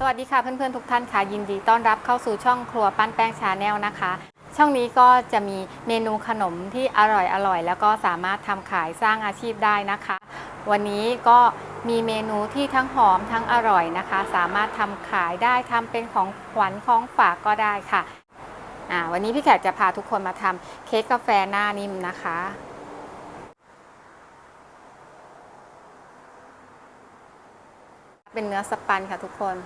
สวัสดีค่ะเพื่อนๆทุกท่านค่ะ ยินดีต้อนรับเข้าสู่ช่องครัวปั้นแป้งชาแนลนะคะ ช่องนี้ก็จะมีเมนูขนมที่อร่อยอร่อยแล้วก็สามารถทำขายสร้างอาชีพได้นะคะ วันนี้ก็มีเมนูที่ทั้งหอมทั้งอร่อยนะคะ สามารถทำขายได้ทำเป็นของขวัญของฝากก็ได้ค่ะวันนี้พี่แขกจะพาทุกคนมาทำเค้กกาแฟหน้านิ่มนะคะเป็นเนื้อสปันค่ะทุกคน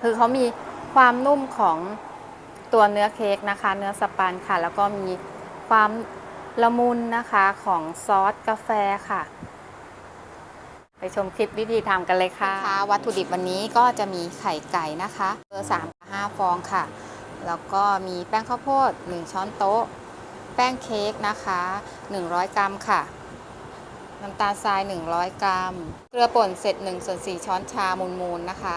คือเขามีความนุ่มของตัวเนื้อเค้กนะคะ เนื้อสปันค่ะ แล้วก็มีความละมุนนะคะของซอสกาแฟค่ะ ไปชมคลิปวิธีทำกันเลยค่ะวัตถุดิบวันนี้ก็จะมีไข่ไก่นะคะเบอร์สามห้าฟองค่ะ แล้วก็มีแป้งข้าวโพด 1 ช้อนโต๊ะ แป้งเค้กนะคะ 100 กรัมค่ะน้ำตาลทราย 100 กรัม เกลือป่นเสร็จ1ส่วน4ช้อนชามูลๆนะคะ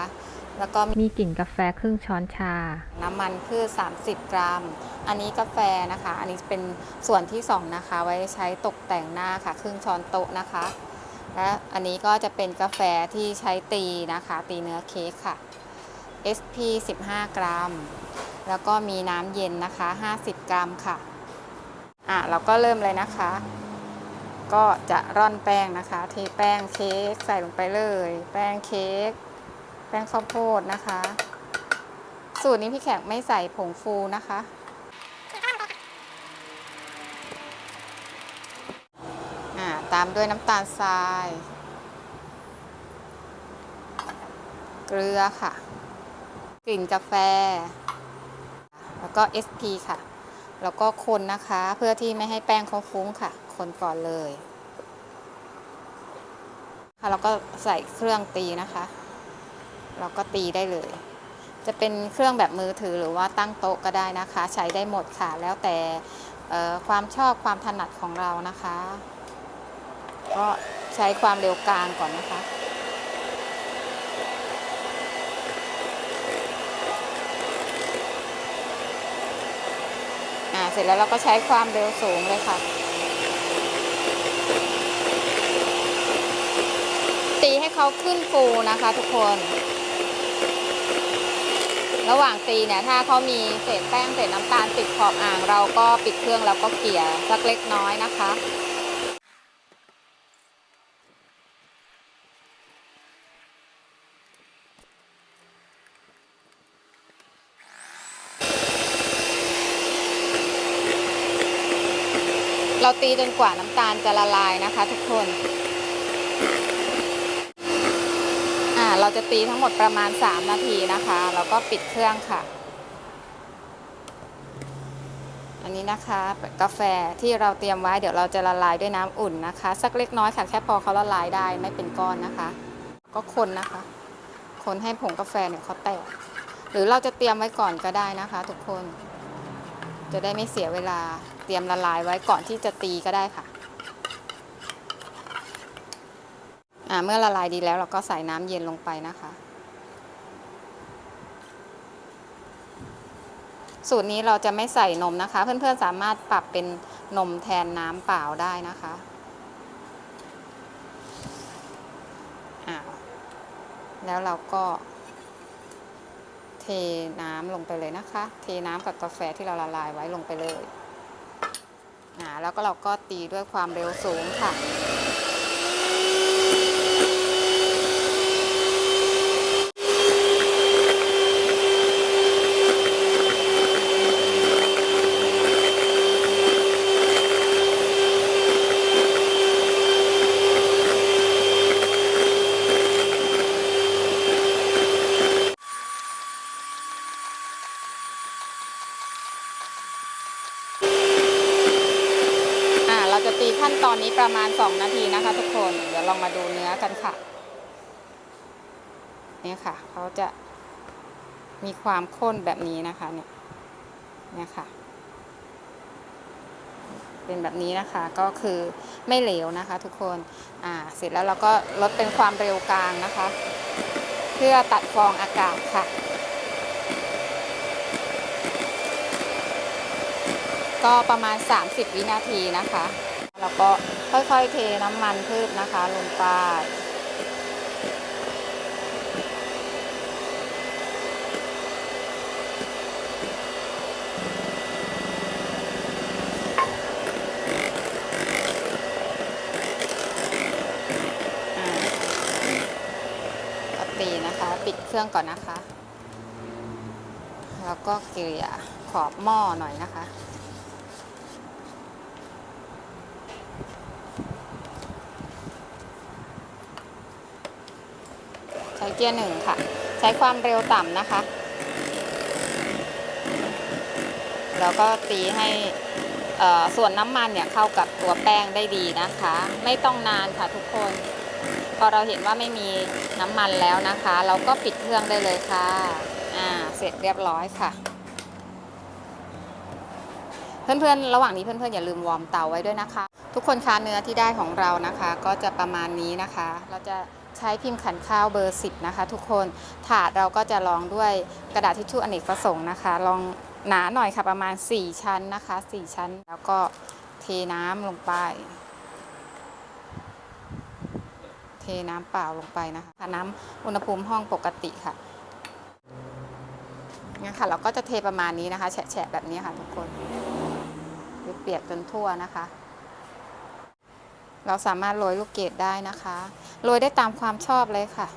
แล้วก็มีกลิ่นกาแฟครึ่งช้อนชา น้ำมันพืช30 กรัม อันนี้กาแฟนะคะ อันนี้เป็นส่วนที่ 2 นะคะ ไว้ใช้ตกแต่งหน้าค่ะ ครึ่งช้อนโต๊ะนะคะ และอันนี้ก็จะเป็นกาแฟที่ใช้ตีนะคะ ตีเนื้อเค้กค่ะ SP 15 กรัม แล้วก็มีน้ำเย็นนะคะ 50 กรัมค่ะ อะ เราก็เริ่มเลยนะคะ ก็จะร่อนแป้งนะคะ เทแป้งเค้กใส่ลงไปเลย แป้งเค้ก แป้งข้าวโพดนะคะ สูตรนี้พี่แขกไม่ใส่ผงฟูนะคะ ตามด้วยน้ำตาลทราย เกลือค่ะ กลิ่นกาแฟ แล้วก็ SP ค่ะ แล้วก็คนนะคะเพื่อที่ไม่ให้แป้งเขาฟุ้งค่ะ คนก่อนเลยค่ะแล้วก็ใส่เครื่องตีนะคะ เราก็ตีได้เลย จะเป็นเครื่องแบบมือถือหรือว่าตั้งโต๊ะก็ได้นะคะ ใช้ได้หมดค่ะ แล้วแต่ความชอบความถนัดของเรานะคะ ก็ใช้ความเร็วกลางก่อนนะคะเสร็จแล้วเราก็ใช้ความเร็วสูงเลยค่ะ ตีให้เขาขึ้นฟูนะคะทุกคน ระหว่างตีเนี่ยถ้าเขามีเศษแป้งเศษน้ำตาลติดขอบอ่าง เราก็ปิดเครื่องแล้วก็เกลี่ยสักเล็กน้อยนะคะเราตีจนกว่าน้ำตาลจะละลายนะคะทุกคน เราจะตีทั้งหมดประมาณ 3 นาทีนะคะ แล้วก็ปิดเครื่องค่ะ อันนี้นะคะกาแฟที่เราเตรียมไว้เดี๋ยวเราจะละลายด้วยน้ำอุ่นนะคะ สักเล็กน้อยค่ะ แค่พอเขาละลายได้ไม่เป็นก้อนนะคะ ก็คนนะคะ คนให้ผงกาแฟเนี่ยเขาแตก หรือเราจะเตรียมไว้ก่อนก็ได้นะคะ ทุกคน จะได้ไม่เสียเวลา เตรียมละลายไว้ก่อนที่จะตีก็ได้ค่ะ อ่า เมื่อละลายดีแล้วเราก็ใส่น้ำเย็นลงไปนะคะ สูตรนี้เราจะไม่ใส่นมนะคะ เพื่อนๆสามารถปรับเป็นนมแทนน้ำเปล่าได้นะคะแล้วเราก็เทน้ำลงไปเลยนะคะ เทน้ำกับกาแฟที่เราละลายไว้ลงไปเลย อ่า แล้วก็เราก็ตีด้วยความเร็วสูงค่ะ ตีขั้นตอนนี้ประมาณ 2 นาทีนะคะทุกคน เดี๋ยวลองมาดูเนื้อกันค่ะ เนี่ยค่ะเขาจะมีความข้นแบบนี้นะคะเนี่ย เนี่ยค่ะ เป็นแบบนี้นะคะก็คือไม่เหลวนะคะ ทุกคน อ่า เสร็จแล้วเราก็ลดเป็นความเร็วกลางนะคะ เพื่อตัดฟองอากาศค่ะก็ประมาณ 30 วินาทีนะคะ แล้วก็ค่อยๆเทน้ำมันพืชนะคะลงไปอ่าก็ตีนะคะ ปิดเครื่องก่อนนะคะ แล้วก็เกลี่ยขอบหม้อหน่อยนะคะ ใช้เกียร์หนึ่งค่ะ ใช้ความเร็วต่ำนะคะ แล้วก็ตีให้ส่วนน้ำมันเนี่ยเข้ากับตัวแป้งได้ดีนะคะ ไม่ต้องนานค่ะทุกคน พอเราเห็นว่าไม่มีน้ำมันแล้วนะคะ เราก็ปิดเครื่องได้เลยค่ะอ่าเสร็จเรียบร้อยค่ะ เพื่อนๆ ระหว่างนี้เพื่อนๆ อย่าลืมวอร์มเตาไว้ด้วยนะคะ ทุกคนคะเนื้อที่ได้ของเรานะคะ ก็จะประมาณนี้นะคะ เราจะ ใช้พิมพ์ขันข้าวเบอร์ 10 นะคะ ทุกคนถาดเราก็จะรองด้วยกระดาษทิชชู่อเนกประสงค์นะคะลองหนาหน่อยค่ะประมาณ 4 ชั้นนะคะ 4 ชั้นแล้วก็เทน้ำลงไป เทน้ำเปล่าลงไปนะคะน้ำอุณหภูมิห้องปกติค่ะเนี่ยค่ะเราก็จะเทประมาณนี้นะคะ แฉะๆแบบนี้ค่ะทุกคนเปียกจนทั่วนะคะ เราสามารถโรยลูกเกดได้นะคะ โรยได้ตามความชอบเลยค่ะ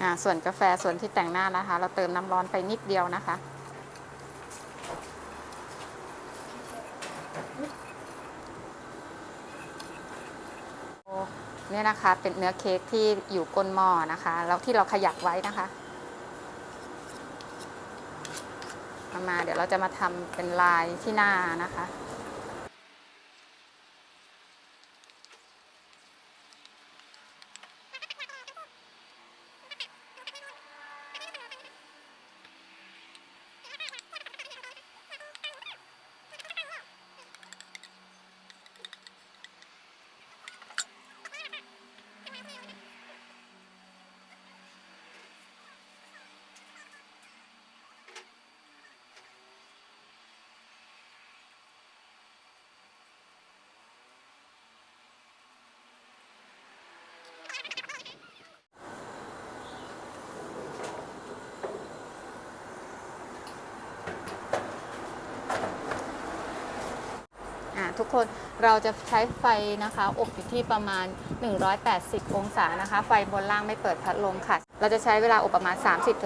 อ่าส่วนกาแฟส่วนที่แต่งหน้านะคะ เราเติมน้ำร้อนไปนิดเดียวนะคะ เนี่ยนะคะ เป็นเนื้อเค้กที่อยู่ก้นหม้อนะคะ แล้วที่เราขยักไว้นะคะเอามาเดี๋ยวเราจะมาทำเป็นลายที่หน้านะคะ ทุกคนเราจะใช้ไฟนะคะ อบอยู่ที่ประมาณ 180 องศานะคะ ไฟบนล่างไม่เปิดพัดลมค่ะ เราจะใช้เวลาอบประมาณ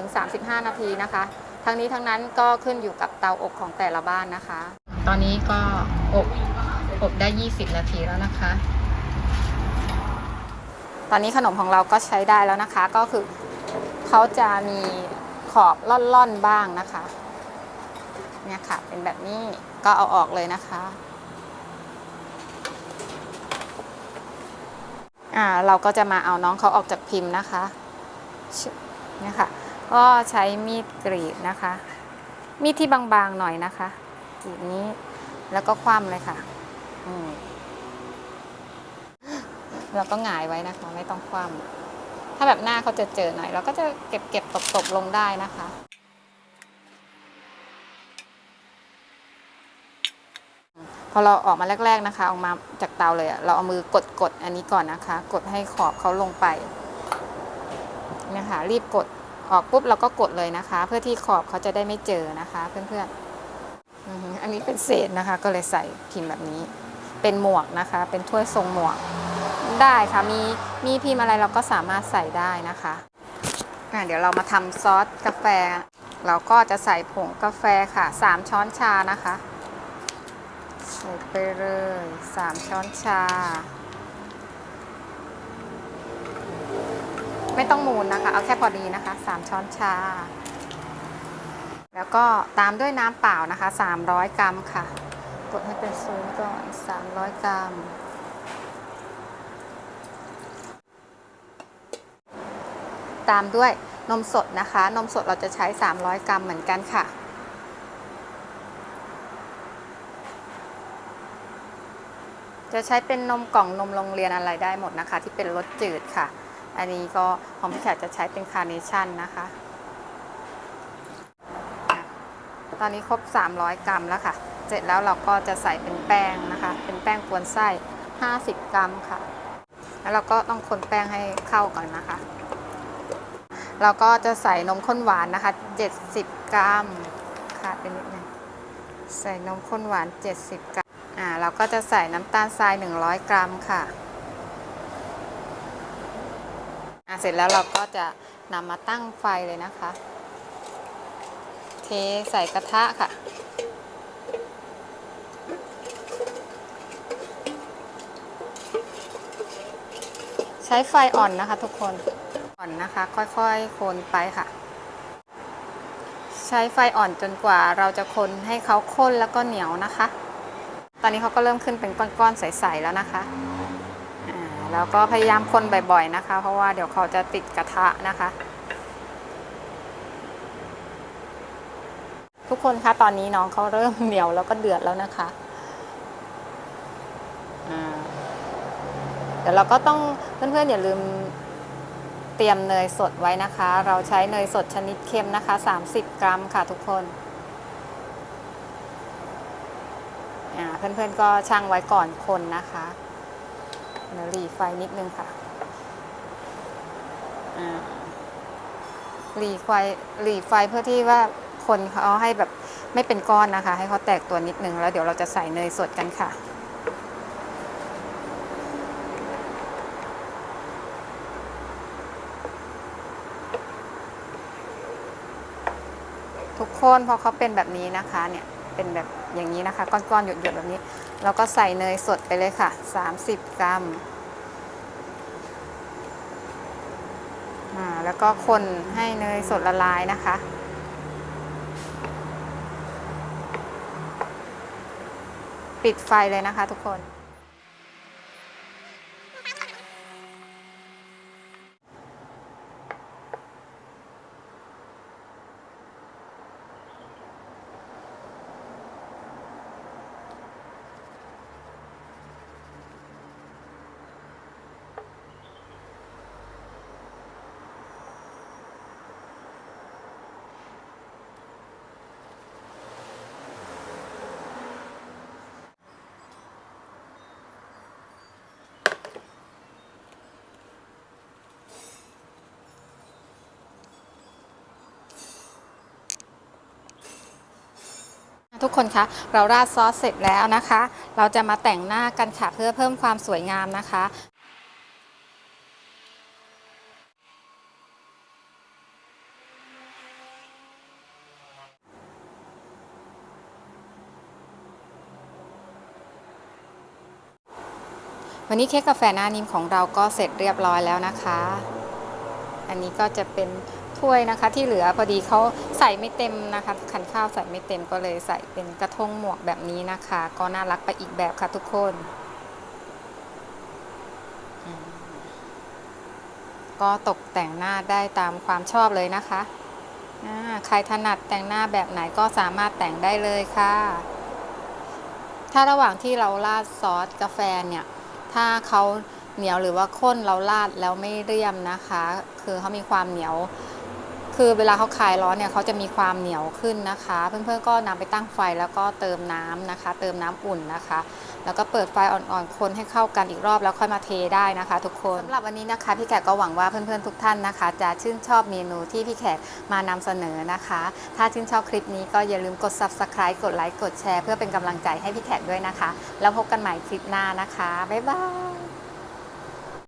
30-35 นาทีนะคะ ทั้งนี้ทั้งนั้นก็ขึ้นอยู่กับเตาอบของแต่ละบ้านนะคะ ตอนนี้ก็อบอบได้ 20 นาทีแล้วนะคะ ตอนนี้ขนมของเราก็ใช้ได้แล้วนะคะ ก็คือเขาจะมีขอบล่อนๆบ้างนะคะ เนี่ยค่ะ เป็นแบบนี้ก็เอาออกเลยนะคะ อ่าเราก็จะมาเอาน้องเขาออกจากพิมพ์นะคะเนี่ยค่ะก็ใช้มีดกรีดนะคะ มีดที่บางๆหน่อยนะคะกรีดนี้แล้วก็คว่ำเลยค่ะอืมแล้วก็หงายไว้นะคะ ไม่ต้องคว่ำถ้าแบบหน้าเขาจะเจอหน่อย เราก็จะเก็บเก็บตบตบๆลงได้นะคะ พอเราออกมาแรก ๆนะคะ ออกมาจากเตาเลยเราเอามือกดกดอันนี้ก่อนนะคะ กดให้ขอบเขาลงไปนี่ยค่ะรีบกดออกปุ๊บเราก็กดเลยนะคะ เพื่อที่ขอบเขาจะได้ไม่เจอนะคะ เพื่อนๆออันนี้เป็นเศษนะคะ ก็เลยใส่พิมพ์แบบนี้ เป็นหมวกนะคะ เป็นถ้วยทรงหมวกได้ค่ะมีมีพิมพ์อะไรเราก็สามารถใส่ได้นะคะะเดี๋ยวเรามาทำซอสกาแฟ เราก็จะใส่ผงกาแฟค่ะสามช้อนชานะคะ ใส่ไปเลยสามช้อนชา ไม่ต้องมูนนะคะ เอาแค่พอดีนะคะสามช้อนชา แล้วก็ตามด้วยน้ำเปล่านะคะ 300 กรัมค่ะกดให้เป็นศูนย์ก่อน 300 กรัม ตามด้วยนมสดนะคะ นมสดเราจะใช้ 300 กรัมเหมือนกันค่ะ จะใช้เป็นนมกล่องนมโรงเรียนอะไรได้หมดนะคะ ที่เป็นรสจืดค่ะ อันนี้ก็ของพี่แขกจะใช้เป็นคาร์เนชั่นนะคะ ตอนนี้ครบ 300 กรัมแล้วค่ะ เสร็จแล้วเราก็จะใส่เป็นแป้งนะคะ เป็นแป้งกวนไส้ 50 กรัมค่ะ แล้วเราก็ต้องคนแป้งให้เข้าก่อนนะคะ เราก็จะใส่นมข้นหวานนะคะ 70 กรัมขาดไปนิดนึงใส่นมข้นหวาน 70 กรัม อ่าเราก็จะใส่น้ำตาลทราย 100 กรัมค่ะอ่าเสร็จแล้วเราก็จะนำมาตั้งไฟเลยนะคะ เทใส่กระทะค่ะ ใช้ไฟอ่อนนะคะทุกคนอ่อนนะคะ ค่อยๆ คนไปค่ะ ใช้ไฟอ่อนจนกว่าเราจะคนให้เขาข้นแล้วก็เหนียวนะคะ ตอนนี้เขาก็เริ่มขึ้นเป็นก้อนๆใสๆแล้วนะคะอ่าแล้วก็พยายามคนบ่อยๆนะคะ เพราะว่าเดี๋ยวเขาจะติดกระทะนะคะ ทุกคนคะตอนนี้น้องเขาเริ่มเหนียวแล้วก็เดือดแล้วนะคะอ่าเดี๋ยวเราก็ต้องเพื่อนๆอย่าลืมเตรียมเนยสดไว้นะคะ เราใช้เนยสดชนิดเค็มนะคะ 30 กรัมค่ะทุกคน อ่า เพื่อนๆก็ช่างไว้ก่อนคนนะคะเดี๋ยวหลีไฟนิดนึงค่ะหลีไฟหลีไฟเพื่อที่ว่าคนเขาให้แบบไม่เป็นก้อนนะคะ ให้เขาแตกตัวนิดนึงแล้วเดี๋ยวเราจะใส่เนยสดกันค่ะทุกคนพอเขาเป็นแบบนี้นะคะเนี่ยเป็นแบบ อย่างนี้นะคะ ก้อนๆหยดๆแบบนี้ แล้วก็ใส่เนยสดไปเลยค่ะ 30 กรัมอ่าแล้วก็คนให้เนยสดละลายนะคะ ปิดไฟเลยนะคะทุกคน ทุกคนคะเราราดซอสเสร็จแล้วนะคะ เราจะมาแต่งหน้ากันค่ะเพื่อเพิ่มความสวยงามนะคะวันนี้เค้กกาแฟหน้านิ่มของเราก็เสร็จเรียบร้อยแล้วนะคะ อันนี้ก็จะเป็น ถ้วยนะคะ ที่เหลือพอดีเขาใส่ไม่เต็มนะคะขันข้าวใส่ไม่เต็มก็เลยใส่เป็นกระทงหมวกแบบนี้นะคะ ก็น่ารักไปอีกแบบค่ะทุกคน ก็ตกแต่งหน้าได้ตามความชอบเลยนะคะใครถนัดแต่งหน้าแบบไหนก็สามารถแต่งได้เลยค่ะ ถ้าระหว่างที่เราราดซอสกาแฟเนี่ย ถ้าเขาเหนียวหรือว่าข้นเราราดแล้วไม่เรียมนะคะ คือเขามีความเหนียว คือเวลาเขาคลายร้อนเนี่ยเขาจะมีความเหนียวขึ้นนะคะ เพื่อนๆก็นำไปตั้งไฟแล้วก็เติมน้ำนะคะ เติมน้ำอุ่นนะคะ แล้วก็เปิดไฟอ่อนๆคนให้เข้ากันอีกรอบแล้วค่อยมาเทได้นะคะ ทุกคนสำหรับวันนี้นะคะพี่แขกก็หวังว่าเพื่อนๆทุกท่านนะคะ จะชื่นชอบเมนูที่พี่แขกมานำเสนอนะคะ ถ้าชื่นชอบคลิปนี้ก็อย่าลืมกด subscribe กดไลค์กดแชร์เพื่อเป็นกำลังใจให้พี่แขกด้วยนะคะ แล้วพบกันใหม่คลิปหน้านะคะบ๊ายบาย